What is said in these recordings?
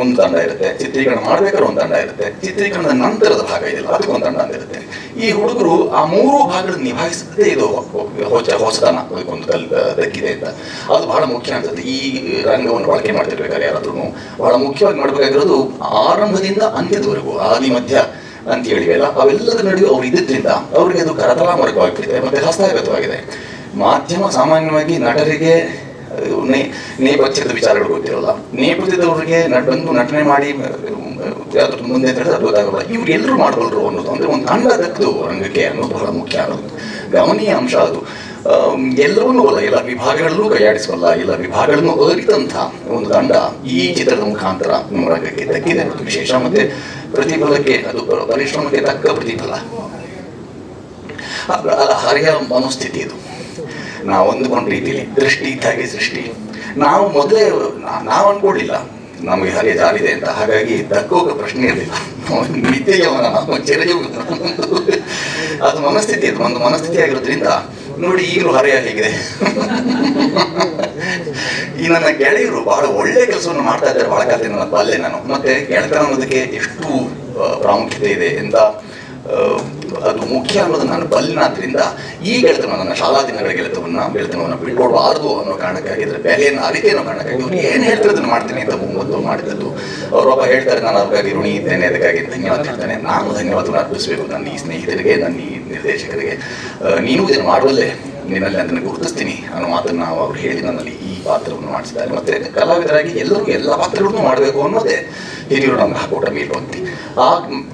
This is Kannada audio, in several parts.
ಒಂದು ತಂಡ ಇರುತ್ತೆ, ಚಿತ್ರೀಕರಣ ಮಾಡ್ಬೇಕಾದ್ರೆ ಒಂದು ತಂಡ ಇರುತ್ತೆ, ಚಿತ್ರೀಕರಣದ ನಂತರದ ಭಾಗ ಇದೆಯಲ್ಲ ಅದಕ್ಕೊಂದು ತಂಡ ಅಂತ ಇರುತ್ತೆ. ಈ ಹುಡುಗರು ಆ ಮೂರು ಭಾಗಗಳನ್ನು ನಿಭಾಯಿಸದೇ ಇದು ಹೊಸ ಹೊಸತನ ಅದಕ್ಕೊಂದು ಕಲ್ ದಕ್ಕಿದೆ ಅಂತ. ಅದು ಬಹಳ ಮುಖ್ಯ ಅನ್ಸುತ್ತೆ. ಈ ರಂಗವನ್ನು ಬಳಕೆ ಮಾಡ್ತಿರ್ಬೇಕಾದ್ರೆ ಯಾರಾದ್ರೂ ಬಹಳ ಮುಖ್ಯವಾಗಿ ಮಾಡಬೇಕಾಗಿರೋದು ಆರಂಭದಿಂದ ಅಂತ್ಯದವರೆಗೂ, ಆದಿ, ಮಧ್ಯ ಅಂತ ಹೇಳಿವೆಲ್ಲ ಅವೆಲ್ಲದ ನಡುವೆ ಅವ್ರು ಇದ್ದಿದ್ದರಿಂದ ಅವರಿಗೆ ಅದು ಕರತಲಾಮರಕವಾಗ್ಬಿಟ್ಟಿದೆ, ಮತ್ತೆ ಹಸ್ತಗತವಾಗಿದೆ. ಮಾಧ್ಯಮ ಸಾಮಾನ್ಯವಾಗಿ ನಟರಿಗೆ ನೇಪಥ್ಯದ ವಿಚಾರಗಳು ಗೊತ್ತಿರಲ್ಲ ನೇಪಥ್ಯದವರಿಗೆ ಬಂದು ನಟನೆ ಮಾಡಿ ಮುಂದೆ ಅದು ಗೊತ್ತಾಗಲ್ಲ ಎಲ್ಲರೂ ಮಾಡಬಲ್ಲರು ಅನ್ನೋದು. ಅಂದ್ರೆ ಒಂದು ತಂಡ ದಕ್ಕದು ರಂಗಕ್ಕೆ ಅನ್ನೋದು ಬಹಳ ಮುಖ್ಯ ಅನ್ನೋದು. ಗಮನೀಯ ಅಂಶ ಅದು. ಎಲ್ಲವನ್ನೂ ಅಲ್ಲ, ಎಲ್ಲ ವಿಭಾಗಗಳಲ್ಲೂ ಕೈಯಾಡಿಸಬಲ್ಲ ಎಲ್ಲ ವಿಭಾಗಗಳನ್ನು ಅರಿತಂಥ ಒಂದು ತಂಡ ಈ ಚಿತ್ರದ ಮುಖಾಂತರ ನಮ್ಮ ರಂಗಕ್ಕೆ ತಕ್ಕಿದೆ ಅನ್ನೋದು ವಿಶೇಷ. ಮತ್ತೆ ಪ್ರತಿಫಲಕ್ಕೆ, ಅದು ಪರಿಶ್ರಮಕ್ಕೆ ತಕ್ಕ ಪ್ರತಿಫಲ. ಹರಿಯ ಮನೋಸ್ಥಿತಿ ಇದು. ನಾವು ಅಂದುಕೊಂಡ ರೀತಿಯಲ್ಲಿ ದೃಷ್ಟಿ ಇದ್ದಾಗೆ ಸೃಷ್ಟಿ ನಾವು ಮೊದಲೇ ನಾವು ಅನ್ಕೊಳ್ಳಿಲ್ಲ ನಮಗೆ ಹರಿಯ ಜಾರಿದೆ ಅಂತ. ಹಾಗಾಗಿ ದಕ್ಕೋಗ ಪ್ರಶ್ನೆ ಇರಲಿಲ್ಲ ನಿತ್ಯವನ ನಾವು ಅದು ಮನಸ್ಥಿತಿ ಅದು. ಒಂದು ಮನಸ್ಥಿತಿ ಆಗಿರೋದ್ರಿಂದ ನೋಡಿ ಈಗಲೂ ಹರೆಯ ಹೇಗಿದೆ. ಈ ನನ್ನ ಗೆಳೆಯರು ಬಹಳ ಒಳ್ಳೆ ಕೆಲಸವನ್ನು ಮಾಡ್ತಾ ಇದ್ದಾರೆ ಬಹಳ ಕಾಲದಿಂದ ನನ್ನ ಬಲ್ಲೆ ನಾನು. ಮತ್ತೆ ಗೆಳೆತನ ಅನ್ನೋದಕ್ಕೆ ಎಷ್ಟು ಪ್ರಾಮುಖ್ಯತೆ ಇದೆ ಆ, ಅದು ಮುಖ್ಯ ಅನ್ನೋದು ನಾನು ಬಲ್ಲಿನಾದ್ರಿಂದ ಈ ಗೆಳೆತನ ನನ್ನ ಶಾಲಾ ದಿನಗಳ ಗೆಳೆತವನ್ನ ಗೆಳೆತನವನ್ನು ಬಿಟ್ಕೊಡ್ಬಾರ್ದು ಅನ್ನೋ ಕಾರಣಕ್ಕಾಗಿ ಅದರ ಬೆಲೆಯನ್ನು ಅರಿತೆ ಅನ್ನೋ ಕಾರಣಕ್ಕಾಗಿ ಅವ್ರು ಏನು ಹೇಳ್ತಾರೆ ಅದನ್ನು ಮಾಡ್ತೀನಿ ಅಂತ ಮುಂಬತ್ತು ಮಾಡಿದ್ದು ಅವರೊಬ್ಬ ಹೇಳ್ತಾರೆ, ನಾನು ಅವ್ರಿಗಾಗಿ ಋಣಿ ಇದ್ದೇನೆ, ಅದಕ್ಕಾಗಿ ಧನ್ಯವಾದ ಹೇಳ್ತಾನೆ. ನಾನು ಧನ್ಯವಾದವನ್ನು ಅರ್ಪಿಸಬೇಕು ನನ್ನ ಈ ಸ್ನೇಹಿತರಿಗೆ, ನನ್ನ ಈ ನಿರ್ದೇಶಕರಿಗೆ. ನೀನು ಇದನ್ನು ಮಾಡುವಲ್ಲೇ, ನಿನ್ನಲ್ಲಿ ಅದನ್ನು ಗುರುತಿಸ್ತೀನಿ ಅನ್ನೋ ಮಾತನ್ನು ಅವರು ಹೇಳಿ ನನ್ನಲ್ಲಿ ಪಾತ್ರವನ್ನು ಮಾಡಿಸಿದ್ದಾರೆ. ಮತ್ತೆ ಕಲಾವಿದರಾಗಿ ಎಲ್ಲರಿಗೂ ಎಲ್ಲ ಪಾತ್ರಗಳನ್ನು ಮಾಡಬೇಕು ಅನ್ನೋದೇ ಹಿರಿಯರು ನಮ್ಗೆ ಹಾಕೊಟ್ಟ ಮೇಲ್ಪಂಕ್ತಿ. ಆ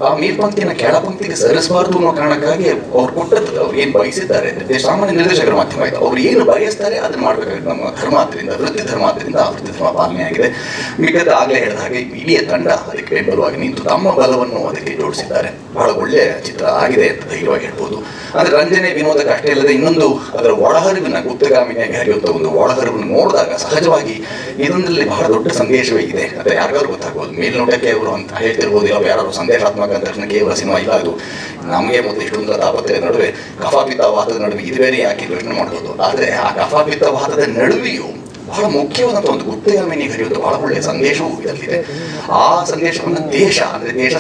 ಆ ಮೇಲ್ಪಂಕ್ತಿನ ಕೆಳಪಂಕ್ತಿಗೆ ಸರಿಸಬಾರ್ದು ಅನ್ನೋ ಕಾರಣಕ್ಕಾಗಿ ಅವ್ರು ಕೊಟ್ಟದ್ದು, ಅವ್ರು ಏನು ಬಯಸಿದ್ದಾರೆ ಸಾಮಾನ್ಯ ನಿರ್ದೇಶಕರ ಮಾಧ್ಯಮ ಆಯ್ತು ಅವ್ರು ಏನು ಬಯಸ್ತಾರೆ ಅದನ್ನು ಮಾಡಬೇಕಾಗಿ ನಮ್ಮ ಧರ್ಮ ಆದ್ದರಿಂದ ವೃತ್ತಿ ಧರ್ಮ ಆದ್ದರಿಂದ ಆ ವೃತ್ತಿ ಧರ್ಮ ಪಾಲನೆ ಆಗಿದೆ ಮಿಗದ ಆಗಲೇ ಹೇಳಿದ ಹಾಗೆ, ಇಡೀ ತಂಡ ಬೆಂಬಲವಾಗಿ ನಿಂತು ತಮ್ಮ ಬಲವನ್ನು ಅದಕ್ಕೆ ಜೋಡಿಸಿದ್ದಾರೆ. ಬಹಳ ಒಳ್ಳೆಯ ಚಿತ್ರ ಆಗಿದೆ ಅಂತ ಧೈರ್ಯವಾಗಿ ಹೇಳ್ಬೋದು. ಅಂದ್ರೆ ರಂಜನೆ ವಿನೋದಕ್ಕೆ ಅಷ್ಟೇ ಅಲ್ಲದೆ ಇನ್ನೊಂದು ಅದರ ಒಳಹರಿವಿನ ಗುಪ್ತಗಾಮಿನಿಯಾಗಿ ಹರಿಯುವಂಥ ಒಂದು ಒಳಹರಿವನ್ನು ನೋಡಿದಾಗ ಸಹಜವಾಗಿ ಇದೊಂದರಲ್ಲಿ ಬಹಳ ದೊಡ್ಡ ಸಂದೇಶವೇ ಇದೆ. ಅಂತ ಯಾರಿಗಾದ್ರು ಗೊತ್ತಾಗ್ಬೋದು. ಮೇಲ್ನೋಟಕ್ಕೆ ಅವರು ಅಂತ ಹೇಳ್ತಿರ್ಬೋದು. ಇಲ್ಲ ಯಾರು ಸಂದೇಶಾತ್ಮಕ ಅಂತ ತಕ್ಷಣ ಕೇವಲ ಸಿನಿಮಾ ಇಲ್ಲ ಅದು. ನಮಗೆ ಮೊದಲು ಇಷ್ಟೊಂದು ತಾಪತ್ರೆಯ ನಡುವೆ ಕಫಾಪಿತ್ತವಾದದ ನಡುವೆ ಇದುವೇನೆ ಯಾಕೆ ಯೋಚನೆ ಮಾಡ್ಬೋದು. ಆದರೆ ಆ ಕಫಾಪಿತ ಕಫಾಪಿತ್ತವಾದದ ನಡುವೆಯೂ ಬಹಳ ಮುಖ್ಯವಾದಂಥ ಒಂದು ಗುಪ್ತಗಾಮಿನಿ ಹರಿಯುವಂಥ ಬಹಳ ಒಳ್ಳೆಯ ಸಂದೇಶವೂ ಇದರಲ್ಲಿದೆ ಆ ಸಂದೇಶವನ್ನು ದೇಶ ಅಂದ್ರೆ ದೇಶ